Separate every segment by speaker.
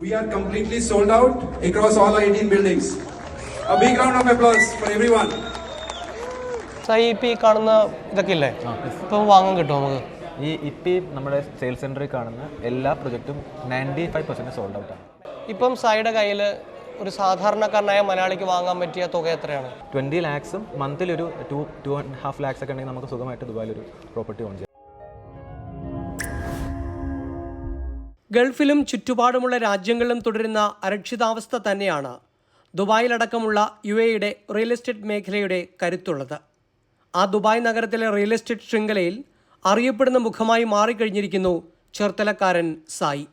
Speaker 1: We are completely sold out across all 18 buildings. A big round of applause for everyone.
Speaker 2: Sai ഇപ്പം ഈ കാണുന്ന ഇതൊക്കെ ഇല്ലേ ഇപ്പം വാങ്ങാൻ കിട്ടും നമുക്ക്?
Speaker 3: ഈ ഇപ്പം നമ്മുടെ സെയിൽസ് സെന്ററിൽ കാണുന്ന എല്ലാ പ്രൊജക്റ്റും ninety five percent sold out ആണ്.
Speaker 2: ഇപ്പം സായിയുടെ കയ്യിൽ ഒരു സാധാരണക്കാരനായ മലയാളിക്ക് വാങ്ങാൻ പറ്റിയ തുക എത്രയാണ്?
Speaker 3: ട്വന്റി ലാക്സും മന്തിൽ ഒരു two two and half lakhs ഒക്കെ ഉണ്ടെങ്കിൽ നമുക്ക് സുഖമായിട്ട് ദുബായിൽ ഒരു പ്രോപ്പർട്ടി ഓൺ ചെയ്യാം.
Speaker 2: ഗൾഫിലും ചുറ്റുപാടുമുള്ള രാജ്യങ്ങളിലും തുടരുന്ന അരക്ഷിതാവസ്ഥ തന്നെയാണ് ദുബായിലടക്കമുള്ള യു എയുടെ റിയൽ എസ്റ്റേറ്റ് മേഖലയുടെ കരുത്തുള്ളത്. ആ ദുബായ് നഗരത്തിലെ റിയൽ എസ്റ്റേറ്റ് ശൃംഖലയിൽ അറിയപ്പെടുന്ന മുഖമായി മാറിക്കഴിഞ്ഞിരിക്കുന്നു ചെറുത്തലക്കാരൻ സായി.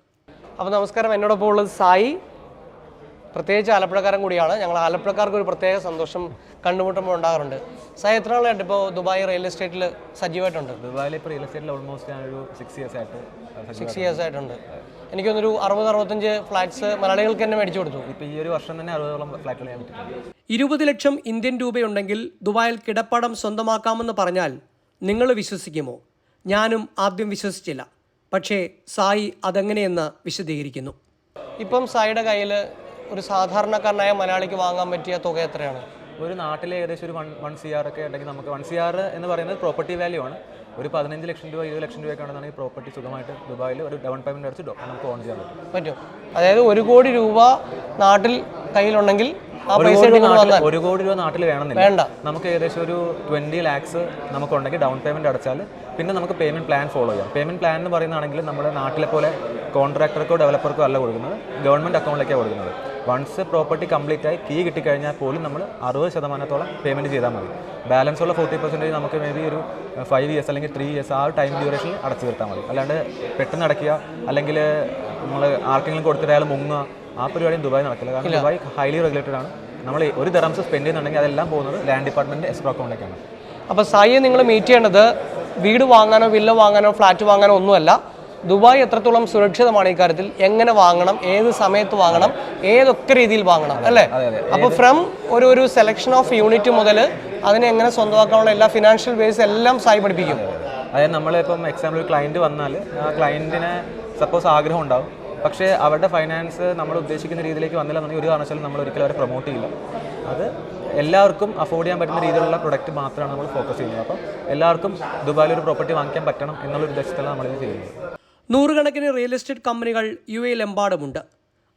Speaker 2: അപ്പോൾ നമസ്കാരം എന്നോടൊപ്പം ഉള്ളത് സായി. പ്രത്യേകിച്ച് ആലപ്പുഴക്കാരൻ കൂടിയാണ്. ഞങ്ങൾ ആലപ്പുഴക്കാർക്ക് ഒരു പ്രത്യേക സന്തോഷം കണ്ടുമുട്ടുമ്പോൾ ഉണ്ടാകാറുണ്ട്. സായി എത്ര നാളായിട്ട് ഇപ്പോൾ ദുബായ് റിയൽ എസ്റ്റേറ്റിൽ സജീവമായിട്ടുണ്ട്
Speaker 3: ദുബായിൽ ഇപ്പോൾ റിയൽ എസ്റ്റേറ്റിൽ ഓൾമോസ്റ്റ് ഞാനൊരു സിക്സ് ഇയേഴ്സ് ആയിട്ട്
Speaker 2: സിക്സ് ഇയേഴ്സ് ആയിട്ടുണ്ട്. എനിക്കൊന്നൊരു അറുപത് അറുപത്തഞ്ച് ഫ്ലാറ്റ്സ് മലയാളികൾക്ക് തന്നെ മേടിച്ചു കൊടുത്തു.
Speaker 3: ഇപ്പോൾ ഈ ഒരു വർഷം തന്നെ അറുപതോളം ഫ്ലാറ്റുകൾ ഞാൻ
Speaker 2: ഇരുപത് ലക്ഷം ഇന്ത്യൻ രൂപയുണ്ടെങ്കിൽ ദുബായിൽ കിടപ്പാടം സ്വന്തമാക്കാമെന്ന് പറഞ്ഞാൽ നിങ്ങൾ വിശ്വസിക്കുമോ? ഞാനും ആദ്യം വിശ്വസിച്ചില്ല. പക്ഷേ സായി അതെങ്ങനെയെന്ന് വിശദീകരിക്കുന്നു. ഇപ്പം സായിയുടെ കയ്യിൽ ഒരു സാധാരണക്കാരനായ മലയാളിക്ക് വാങ്ങാൻ പറ്റിയ തുക എത്രയാണ്?
Speaker 3: ഒരു നാട്ടിലെ ഏകദേശം ഒരു വൺ വൺ സി ആർ ഒക്കെ ഉണ്ടെങ്കിൽ നമുക്ക് വൺ സി ആർ എന്ന് പറയുന്നത് പ്രോപ്പർട്ടി വാല്യൂ ആണ്. ഒരു പതിനഞ്ച് ലക്ഷം രൂപ ഇരുപത് ലക്ഷം രൂപയൊക്കെ ഈ പ്രോപ്പർട്ടി സുഖമായിട്ട് ദുബായിൽ ഒരു ഡൗൺ പേയ്മെന്റ് അടിച്ച് നമുക്ക് ഓൺ ചെയ്യാൻ പറ്റും.
Speaker 2: പറ്റും. അതായത് ഒരു കോടി രൂപ നാട്ടിൽ കയ്യിലുണ്ടെങ്കിൽ
Speaker 3: ഒരു കോടി രൂപ നാട്ടിൽ വേണമെന്നില്ല.
Speaker 2: വേണ്ട.
Speaker 3: നമുക്ക് ഏകദേശം ഒരു ട്വന്റി ലാക്സ് നമുക്കുണ്ടെങ്കിൽ ഡൗൺ പേയ്മെന്റ് അടച്ചാൽ പിന്നെ നമുക്ക് പേയ്മെന്റ് പ്ലാൻ ഫോളോ ചെയ്യാം. പേയ്മെന്റ് പ്ലാൻ എന്ന് പറയുന്നതാണെങ്കിൽ നമ്മുടെ നാട്ടിലെ പോലെ കോൺട്രാക്ടർക്കോ ഡെവലപ്പർക്കോ അല്ല കൊടുക്കുന്നത്. ഗവൺമെന്റ് അക്കൗണ്ടിലേക്കാണ് കൊടുക്കുന്നത്. വൺസ് പ്രോപ്പർട്ടി കംപ്ലീറ്റ് ആയി കീ കിട്ടിക്കഴിഞ്ഞാൽ പോലും നമ്മൾ അറുപത് ശതമാനത്തോളം പേയ്മെന്റ് ചെയ്താൽ മതി. ബാലൻസ് ഉള്ള ഫോർട്ടി പെർസെന്റേജ് നമുക്ക് മേ ബി ഒരു ഫൈവ് ഇയേഴ്സ് അല്ലെങ്കിൽ ത്രീ ഇയേഴ്സ് ആ ഒരു ടൈം ഡ്യൂറേഷൻ അടച്ചു തീർത്താൽ മതി. അല്ലാണ്ട് പെട്ടെന്ന് അടയ്ക്കുക അല്ലെങ്കിൽ നമ്മൾ ആർക്കെങ്കിലും കൊടുത്തിട്ട് അയാൾ മുങ്ങുക ആ പരിപാടിയും ദുബായ് നടക്കില്ല. കാരണം ദുബായ് ഹൈലി റെഗുലേറ്റഡ് ആണ്. നമ്മൾ ഒരു ദറംസ് സ്പെൻഡ് ചെയ്യുന്നുണ്ടെങ്കിൽ അതെല്ലാം പോകുന്നത് ലാൻഡ് ഡിപ്പാർട്ട്മെന്റ് എക്സ്ട്രോ അക്കൗണ്ടിലേക്കാണ്
Speaker 2: അപ്പോൾ സായി നിങ്ങൾ മീറ്റ് ചെയ്യേണ്ടത് വീട് വാങ്ങാനോ വില്ല വാങ്ങാനോ ഫ്ലാറ്റ് വാങ്ങാനോ ഒന്നുമല്ല. ദുബായ് എത്രത്തോളം സുരക്ഷിതമാണ് ഈ കാര്യത്തിൽ? എങ്ങനെ വാങ്ങണം? ഏത് സമയത്ത് വാങ്ങണം? ഏതൊക്കെ രീതിയിൽ വാങ്ങണം? അല്ലേ? അപ്പോൾ ഫ്രം ഒരു ഒരു സെലക്ഷൻ ഓഫ് യൂണിറ്റ് മുതൽ അതിനെ എങ്ങനെ സ്വന്തമാക്കാനുള്ള എല്ലാ ഫിനാൻഷ്യൽ ബേസ് എല്ലാം സായി പഠിപ്പിക്കും.
Speaker 3: അതായത് നമ്മളിപ്പം എക്സാമ്പിൾ ഒരു ക്ലയന്റ് വന്നാൽ ആ ക്ലയന്റിന് സപ്പോസ് ആഗ്രഹം ഉണ്ടാവും. പക്ഷേ അവരുടെ ഫൈനാൻസ് നമ്മൾ ഉദ്ദേശിക്കുന്ന രീതിയിലേക്ക് വന്നില്ല എന്നുണ്ടെങ്കിൽ ഒരു കാരണവശാലും നമ്മൾ ഒരിക്കലും അവരെ പ്രൊമോട്ട് ചെയ്യില്ല. അത് എല്ലാവർക്കും അഫോർഡ് ചെയ്യാൻ പറ്റുന്ന രീതിയിലുള്ള പ്രൊഡക്റ്റ് മാത്രമാണ് നമ്മൾ ഫോക്കസ് ചെയ്യുന്നത്. അപ്പം എല്ലാവർക്കും ദുബായിൽ ഒരു പ്രോപ്പർട്ടി വാങ്ങിക്കാൻ പറ്റണം എന്നുള്ള ഉദ്ദേശത്തിലാണ് നമ്മളിത് ചെയ്യുന്നത്.
Speaker 2: നൂറുകണക്കിന് റിയൽ എസ്റ്റേറ്റ് കമ്പനികൾ യു എയിലെമ്പാടുമുണ്ട്.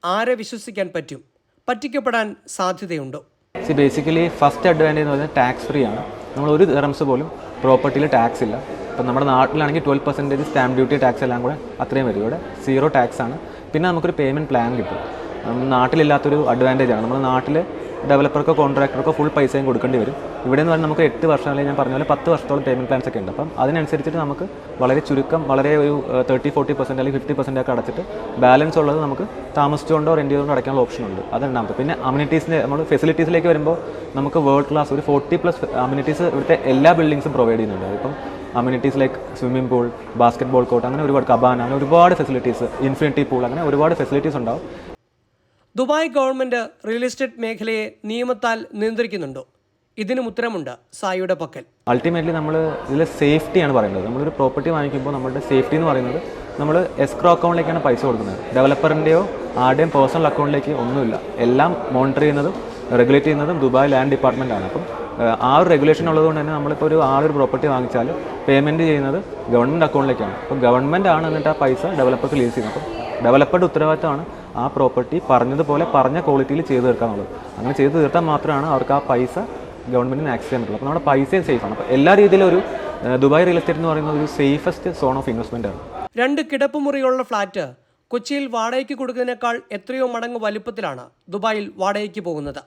Speaker 2: ആരെ വിശ്വസിക്കാൻ പറ്റും? പറ്റിക്കപ്പെടാൻ സാധ്യതയുണ്ടോ.
Speaker 3: ബേസിക്കലി ഫസ്റ്റ് അഡ്വാന്റേജ് എന്ന് പറഞ്ഞാൽ ടാക്സ് ഫ്രീ ആണ്. നമ്മൾ ഒരു റംസ് പോലും പ്രോപ്പർട്ടിയിൽ ടാക്സ് ഇല്ല. ഇപ്പം നമ്മുടെ നാട്ടിലാണെങ്കിൽ twelve percentage stamp duty tax എല്ലാം കൂടെ അത്രയും വരും. ഇവിടെ സീറോ ടാക്സ് ആണ്. പിന്നെ നമുക്കൊരു പേയ്മെന്റ് പ്ലാൻ കിട്ടും. നാട്ടിലില്ലാത്തൊരു അഡ്വാന്റേജ് ആണ്. നമ്മുടെ നാട്ടിൽ ഡെവലപ്പർക്കോ കോൺട്രാക്ടർക്കോ ഫുൾ പൈസയും കൊടുക്കേണ്ടി വരും. ഇവിടെ എന്ന് പറഞ്ഞാൽ നമുക്ക് എട്ട് വർഷം അല്ലെങ്കിൽ ഞാൻ പറഞ്ഞ പോലെ പത്ത് വർഷത്തോളം പേയ്മെന്റ് പ്ലാൻസ് ഒക്കെ ഉണ്ട്. അപ്പം അതിനനുസരിച്ചിട്ട് നമുക്ക് വളരെ ചുരുക്കം വളരെ ഒരു തേർട്ടി ഫോർട്ടി പെർസെന്റ് അല്ലെങ്കിൽ ഫിഫ്റ്റി പെർസെന്റ് ഒക്കെ അടച്ചിട്ട് ബാലൻസ് ഉള്ളത് നമുക്ക് താമസിച്ചുകൊണ്ടോ റെന്റ് ചെയ്തുകൊണ്ടോ അടയ്ക്കാനുള്ള ഓപ്ഷൻ ഉണ്ട്. അത് രണ്ടാമത്തെ. പിന്നെ അമ്യൂണിറ്റീസിന്റെ നമ്മൾ ഫെസിലിറ്റീസിലേക്ക് വരുമ്പോൾ നമുക്ക് വേൾഡ് ക്ലാസ് ഒരു ഫോർട്ടി പ്ലസ് അമ്യൂണിറ്റീസ് ഇവിടുത്തെ എല്ലാ ബിൽഡിങ്സും പ്രൊവൈഡ് ചെയ്യുന്നുണ്ട്. ഇപ്പം amenities like swimming pool basketball court അങ്ങനെ ഒരുപാട് കബാന അങ്ങനെ ഒരുപാട് ഫെസിലിറ്റീസ് ഇൻഫിനിറ്റി പൂൾ അങ്ങനെ ഒരുപാട് ഫെസിലിറ്റീസ് ഉണ്ടാവും.
Speaker 2: ദുബായ് ഗവൺമെന്റ് റിയൽ എസ്റ്റേറ്റ് മേഖലയെ നിയമത്താൽ നിയന്ത്രിക്കുന്നുണ്ടോ? ഇതിനും ഉത്തരമുണ്ട് സായിയുടെ പക്കൽ.
Speaker 3: അൾട്ടിമേറ്റ്ലി നമ്മൾ ഇതിൽ സേഫ്റ്റിയാണ് പറയുന്നത്. നമ്മളൊരു പ്രോപ്പർട്ടി വാങ്ങിക്കുമ്പോൾ നമ്മുടെ സേഫ്റ്റി എന്ന് പറയുന്നത് നമ്മൾ എസ്ക്രോ അക്കൗണ്ടിലേക്കാണ് പൈസ കൊടുക്കുന്നത്. ഡെവലപ്പറിന്റെയോ ആരുടെയും പേഴ്സണൽ അക്കൗണ്ടിലേക്ക് ഒന്നുമില്ല. എല്ലാം മോണിറ്റർ ചെയ്യുന്നതും റെഗുലേറ്റ് ചെയ്യുന്നതും ദുബായ് ലാൻഡ് ഡിപ്പാർട്ട്മെന്റ് ആണ്. അപ്പം ആ ഒരു റെഗുലേഷൻ ഉള്ളതുകൊണ്ട് തന്നെ നമ്മളിപ്പോൾ ഒരു ആളൊരു പ്രോപ്പർട്ടി വാങ്ങിച്ചാൽ പേയ്മെന്റ് ചെയ്യുന്നത് ഗവൺമെന്റ് അക്കൗണ്ടിലേക്കാണ് അപ്പോൾ ഗവൺമെന്റ് ആണ് എന്നിട്ട് ആ പൈസ ഡെവലപ്പർക്ക് ലീസ് ചെയ്യുന്നത്. അപ്പം ഡെവലപ്പറുടെ ഉത്തരവാദിത്തമാണ് ആ പ്രോപ്പർട്ടി പറഞ്ഞതുപോലെ പറഞ്ഞ ക്വാളിറ്റിയിൽ ചെയ്തു തീർക്കാന്നുള്ളത്. അങ്ങനെ ചെയ്തു തീർത്താൽ മാത്രമാണ് അവർക്ക് ആ പൈസ ഗവൺമെന്റിന് ആക്സസ് ചെയ്യാൻ പറ്റുള്ളൂ. അപ്പോൾ നമ്മുടെ പൈസയും സേഫാണ് അപ്പോൾ എല്ലാ രീതിയിലും ഒരു ദുബായ് റിയൽ എസ്റ്റേറ്റ് എന്ന് പറയുന്നത് ഒരു സേഫസ്റ്റ് സോൺ ഓഫ് ഇൻവെസ്റ്റ്മെന്റ് ആണ്.
Speaker 2: രണ്ട് കിടപ്പുമുറിയുള്ള ഫ്ലാറ്റ് കൊച്ചിയിൽ വാടകയ്ക്ക് കൊടുക്കുന്നതിനേക്കാൾ എത്രയോ മടങ്ങ് വലുപ്പത്തിലാണ് ദുബായിൽ വാടകയ്ക്ക് പോകുന്നത്.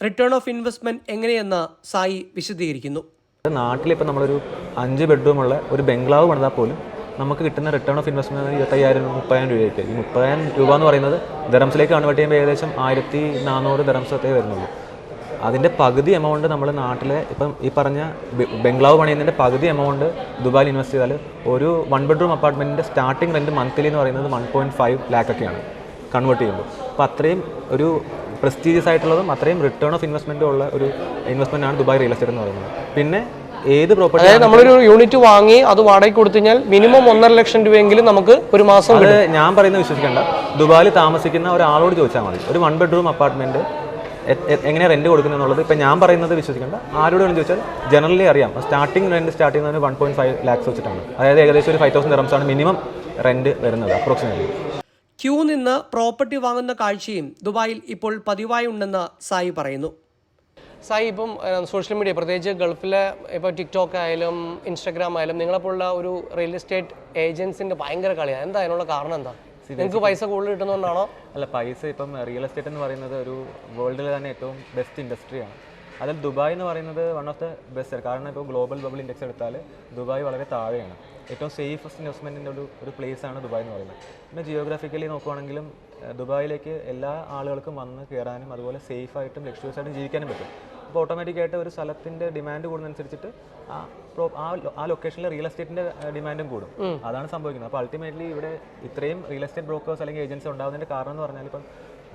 Speaker 2: റിട്ടേൺ ഓഫ് ഇൻവെസ്റ്റ്മെന്റ് എങ്ങനെയെന്ന് സായി വിശദീകരിക്കുന്നു.
Speaker 3: നാട്ടിലിപ്പോൾ നമ്മളൊരു അഞ്ച് ബെഡ്റൂമുള്ള ഒരു ബംഗ്ലാവ് പണിതാൽ പോലും നമുക്ക് കിട്ടുന്ന റിട്ടേൺ ഓഫ് ഇൻവെസ്റ്റ്മെന്റ് ഇരുപത്തയ്യായിരം മുപ്പതിനായിരം രൂപയൊക്കെ ഈ മുപ്പതിനായിരം രൂപ എന്ന് പറയുന്നത് ദറംസിലേക്ക് കൺവേർട്ട് ചെയ്യുമ്പോൾ ഏകദേശം ആയിരത്തി നാനൂറ് ദറംസത്തേ വരുന്നുള്ളൂ. അതിന്റെ പകുതി എമൗണ്ട് നമ്മൾ നാട്ടിലെ ഇപ്പം ഈ പറഞ്ഞ ബംഗ്ലാവ് പണിയുന്നതിന്റെ പകുതി എമൗണ്ട് ദുബായിൽ ഇൻവെസ്റ്റ് ചെയ്താൽ ഒരു വൺ ബെഡ്റൂം അപ്പാർട്ട്മെന്റിന്റെ സ്റ്റാർട്ടിംഗ് റെന്റ് മന്ത്ലി എന്ന് പറയുന്നത് വൺ പോയിന്റ് ഫൈവ് ലാക്ക് ഒക്കെയാണ് കൺവേർട്ട് ചെയ്യുമ്പോൾ. അപ്പോൾ അത്രയും ഒരു പ്രസ്റ്റീജിയസ് ആയിട്ടുള്ളതും അത്രയും റിട്ടേൺ ഓഫ് ഇൻവെസ്റ്റ്മെന്റും ഉള്ള ഒരു ഇൻവെസ്റ്റ്മെന്റാണ് ദുബായ് റിയൽ എസ്റ്റേറ്റ് എന്ന് പറയുന്നത്. പിന്നെ ഏത് പ്രോപ്പർട്ടി
Speaker 2: അതായത് നമ്മളൊരു യൂണിറ്റ് വാങ്ങി അത് വാടകയ്ക്ക് കൊടുത്തു കഴിഞ്ഞാൽ മിനിമം ഒന്നര ലക്ഷം രൂപയെങ്കിലും നമുക്ക് ഒരു മാസം
Speaker 3: അത് ഞാൻ പറയുന്നത് വിശ്വസിക്കേണ്ട. ദുബായിൽ താമസിക്കുന്ന ഒരാളോട് ചോദിച്ചാൽ മതി. ഒരു വൺ ബെഡ്റൂം അപ്പാർട്ട്മെന്റ് എങ്ങനെ റെന്റ് കൊടുക്കുന്നത് എന്നുള്ളത് ഇപ്പം ഞാൻ പറയുന്നത് വിശ്വസിക്കേണ്ട. ആരോട് വേണം ചോദിച്ചാൽ ജനറലി അറിയാം. സ്റ്റാർട്ടിംഗ് റെന്റ് സ്റ്റാർട്ട് ചെയ്യുന്നതിന് വൺ പോയിന്റ് ഫൈവ് ലാക്സ് വെച്ചിട്ടാണ്. അതായത് ഏകദേശം ഒരു ഫൈവ് തൗസൻഡ് ആണ് മിനിമം റെന്റ് വരുന്നത് അപ്രോക്സിമേറ്റ്
Speaker 2: ക്യൂ നിന്ന് പ്രോപ്പർട്ടി വാങ്ങുന്ന കാഴ്ചയും ദുബായിൽ ഇപ്പോൾ പതിവായി ഉണ്ടെന്ന് സായി പറയുന്നു. സായി ഇപ്പം സോഷ്യൽ മീഡിയ പ്രത്യേകിച്ച് ഗൾഫിലെ ഇപ്പോൾ ടിക്ടോക്ക് ആയാലും ഇൻസ്റ്റാഗ്രാം ആയാലും നിങ്ങളെപ്പോലുള്ള ഒരു റിയൽ എസ്റ്റേറ്റ് ഏജൻസിന്റെ ഭയങ്കര കളിയാണ് എന്താ അതിനുള്ള കാരണം എന്താ? നിങ്ങൾക്ക് പൈസ കൂടുതൽ കിട്ടുന്നതുകൊണ്ടാണോ?
Speaker 3: അല്ല പൈസ ഇപ്പം റിയൽ എസ്റ്റേറ്റ് എന്ന് പറയുന്നത് ഒരു വേൾഡിൽ തന്നെ ഏറ്റവും ബെസ്റ്റ് ഇൻഡസ്ട്രിയാണ്. അതിൽ ദുബായ് എന്ന് പറയുന്നത് വൺ ഓഫ് ദ ബെസ്റ്റ് കാരണം ഇപ്പോൾ ഗ്ലോബൽ ബബിൾ ഇൻഡെക്സ് എടുത്താൽ ദുബായ് വളരെ താഴെയാണ്. ഏറ്റവും സേഫസ്റ്റ് ഇൻവെസ്റ്റ്മെന്റിന്റെ ഒരു ഒരു പ്ലേസ് ആണ് ദുബായ് എന്ന് പറയുന്നത്. പിന്നെ ജിയോഗ്രാഫിക്കലി നോക്കുവാണെങ്കിലും ദുബായിലേക്ക് എല്ലാ ആളുകൾക്കും വന്ന് കയറാനും അതുപോലെ സേഫായിട്ടും ലക്ഷറിയസ് ആയിട്ടും ജീവിക്കാനും പറ്റും. അപ്പോൾ ഓട്ടോമാറ്റിക്കായിട്ട് ഒരു സ്ഥലത്തിന്റെ ഡിമാൻഡ് കൂടുന്നതനുസരിച്ചിട്ട് ആ പ്രോ ആ ആ ലൊക്കേഷനിലെ റിയൽ എസ്റ്റേറ്റിന്റെ ഡിമാൻഡും കൂടും. അതാണ് സംഭവിക്കുന്നത്. അപ്പോൾ അൾട്ടിമേറ്റ്ലി ഇവിടെ ഇത്രയും റിയൽ എസ്റ്റേറ്റ് ബ്രോക്കേഴ്സ് അല്ലെങ്കിൽ ഏജൻസി ഉണ്ടാകുന്നതിന്റെ കാരണം എന്ന് പറഞ്ഞാൽ ഇപ്പം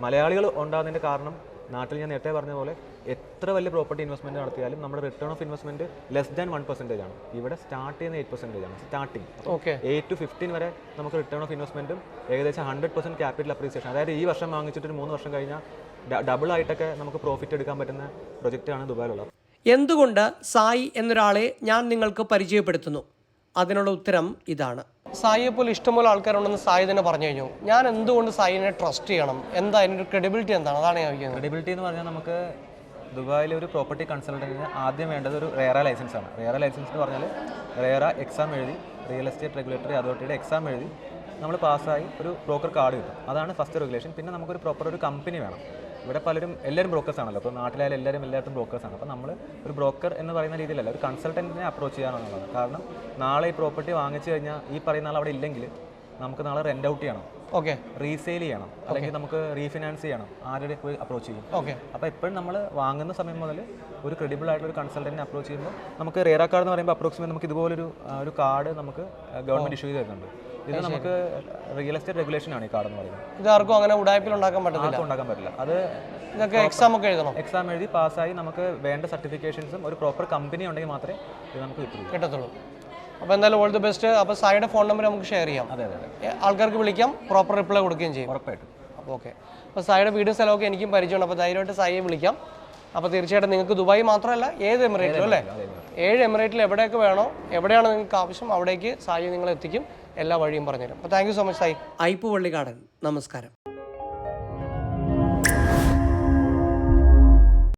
Speaker 3: മലയാളികൾ ഉണ്ടാകുന്നതിന്റെ കാരണം നാട്ടിൽ ഞാൻ നേരത്തെ പറഞ്ഞ പോലെ എത്ര വലിയ പ്രോപ്പർട്ടി ഇൻവെസ്റ്റ്മെന്റ് നടത്തിയാലും നമ്മുടെ return of investment less than one percentage ആണ്. ഇവിടെ സ്റ്റാർട്ട് ചെയ്യുന്ന എയ്റ്റ് പെർസെന്റേജ് ആണ് starting
Speaker 2: okay
Speaker 3: eight to fifteen വരെ നമുക്ക് റിട്ടേൺ ഓഫ് ഇൻവെസ്റ്റ്മെന്റും ഏകദേശം ഹൺഡ്രഡ് പെർസെന്റ് ക്യാപിറ്റൽ അപ്രീസിയേഷൻ അതായത് ഈ വർഷം വാങ്ങിച്ചിട്ട് ഒരു മൂന്ന് വർഷം കഴിഞ്ഞാൽ ഡബിൾ ആയിട്ടൊക്കെ നമുക്ക് പ്രോഫിറ്റ് എടുക്കാൻ പറ്റുന്ന പ്രൊജക്റ്റാണ് ദുബായിലുള്ളത്.
Speaker 2: എന്തുകൊണ്ട് സായി എന്നൊരാളെ ഞാൻ നിങ്ങൾക്ക് പരിചയപ്പെടുത്തുന്നു? അതിനുള്ള ഉത്തരം ഇതാണ്. സായിയെ പോലെ ഇഷ്ടംപോലെ ആൾക്കാരുണ്ടെന്ന് സായി തന്നെ പറഞ്ഞു കഴിഞ്ഞു. ഞാൻ എന്തുകൊണ്ട് സായിനെ ട്രസ്റ്റ് ചെയ്യണം? എന്താ അതിന്റെ ഒരു ക്രെഡിബിലിറ്റി എന്താണ്? അതാണ് ഞാൻ ചോദിക്കുന്നത്.
Speaker 3: ക്രെഡിബിലിറ്റി എന്ന് പറഞ്ഞാൽ നമുക്ക് ദുബായിലെ ഒരു പ്രോപ്പർട്ടി കൺസൾട്ടന്റിന് ആദ്യം വേണ്ടത് ഒരു റേറ ലൈസൻസ് ആണ്. റേറ ലൈസൻസ് എന്ന് പറഞ്ഞാൽ റേറ എക്സാം എഴുതി റിയൽ എസ്റ്റേറ്റ് റെഗുലേറ്ററി അതോറിറ്റിയുടെ എക്സാം എഴുതി നമ്മൾ പാസ്സായി ഒരു ബ്രോക്കർ കാർഡ് കിട്ടും. അതാണ് ഫസ്റ്റ് റെഗുലേഷൻ പിന്നെ നമുക്കൊരു പ്രോപ്പർ ഒരു കമ്പനി വേണം. ഇവിടെ പലരും എല്ലാവരും ബ്രോക്കേഴ്സ് ആണല്ലോ. അപ്പോൾ നാട്ടിലായാലും എല്ലാവരും എല്ലായിടത്തും ബ്രോക്കേഴ്സ് ആണ്. അപ്പോൾ നമ്മൾ ഒരു ബ്രോക്കർ എന്ന് പറയുന്ന രീതിയിലല്ല ഒരു കൺസൾട്ടന്റിനെ അപ്രോച്ച് ചെയ്യാനുള്ളതാണ്. കാരണം നാളെ ഈ പ്രോപ്പർട്ടി വാങ്ങിച്ചു കഴിഞ്ഞാൽ ഈ പറയുന്ന ആൾ അവിടെ ഇല്ലെങ്കിൽ നമുക്ക് നാളെ റെന്റ് ഔട്ട് ചെയ്യണം.
Speaker 2: ഓക്കെ
Speaker 3: റീസെയിൽ ചെയ്യണം. അല്ലെങ്കിൽ നമുക്ക് റീഫിനാൻസ് ചെയ്യണം. ആരുടെ പോയി അപ്രോച്ച് ചെയ്യും.
Speaker 2: ഓക്കെ
Speaker 3: അപ്പോൾ എപ്പോഴും നമ്മൾ വാങ്ങുന്ന സമയം മുതൽ ഒരു ക്രെഡിബിൾ ആയിട്ടുള്ള ഒരു കൺസൾട്ടന്റിനെ അപ്രോച്ച് ചെയ്യുമ്പോൾ നമുക്ക് റേറ കാർഡ് എന്ന് പറയുമ്പോൾ അപ്രോക്സിമേറ്റ് നമുക്ക് ഇതുപോലൊരു ആ, ഒരു കാർഡ് നമുക്ക് ഗവൺമെന്റ് ഇഷ്യൂ ചെയ്തിട്ടുണ്ട്. തരുന്നുണ്ട് ഇത് നമുക്ക് റിയൽ എസ്റ്റേറ്റ് റെഗുലേഷൻ ആണ് ഈ കാർഡ് എന്ന് പറയുന്നത്.
Speaker 2: ഇത് ആർക്കും അങ്ങനെ ഉടായ്പിൽ ഉണ്ടാക്കാൻ പറ്റില്ല
Speaker 3: ആർക്കും ഉണ്ടാക്കാൻ പറ്റില്ല. അത്
Speaker 2: ഇതൊക്കെ എക്സാം ഒക്കെ എഴുതണം.
Speaker 3: എക്സാം എഴുതി പാസ്സായി നമുക്ക് വേണ്ട സർട്ടിഫിക്കേഷൻസും ഒരു പ്രോപ്പർ കമ്പനി ഉണ്ടെങ്കിൽ മാത്രമേ ഇത് നമുക്ക് കിട്ടുള്ളൂ
Speaker 2: കിട്ടത്തുള്ളൂ. അപ്പോൾ എന്തായാലും ഓൾ ദി ബെസ്റ്റ് അപ്പോൾ സായിയുടെ ഫോൺ നമ്പർ നമുക്ക് ഷെയർ ചെയ്യാം.
Speaker 3: അതെ അതെ
Speaker 2: ആൾക്കാർക്ക് വിളിക്കാം പ്രോപ്പർ റിപ്ലൈ കൊടുക്കുകയും ചെയ്യും.
Speaker 3: ഉറപ്പായിട്ടും.
Speaker 2: അപ്പോൾ ഓക്കെ അപ്പോൾ സായിയുടെ വീടും സ്ഥലമൊക്കെ എനിക്കും പരിചയമുണ്ട്. അപ്പോൾ ധൈര്യമായിട്ട് സായിയെ വിളിക്കാം. അപ്പോൾ തീർച്ചയായിട്ടും നിങ്ങൾക്ക് ദുബായ് മാത്രമല്ല ഏത് എമിറേറ്റിലും അല്ലേ? ഏഴ് എമിറേറ്റിൽ എവിടെയൊക്കെ വേണോ എവിടെയാണ് നിങ്ങൾക്ക് ആവശ്യം അവിടേക്ക് സായി നിങ്ങൾ എത്തിക്കും. എല്ലാ വഴിയും പറഞ്ഞുതരും അപ്പോൾ thank you so much Sai. Aipe Pallikkadan നമസ്കാരം.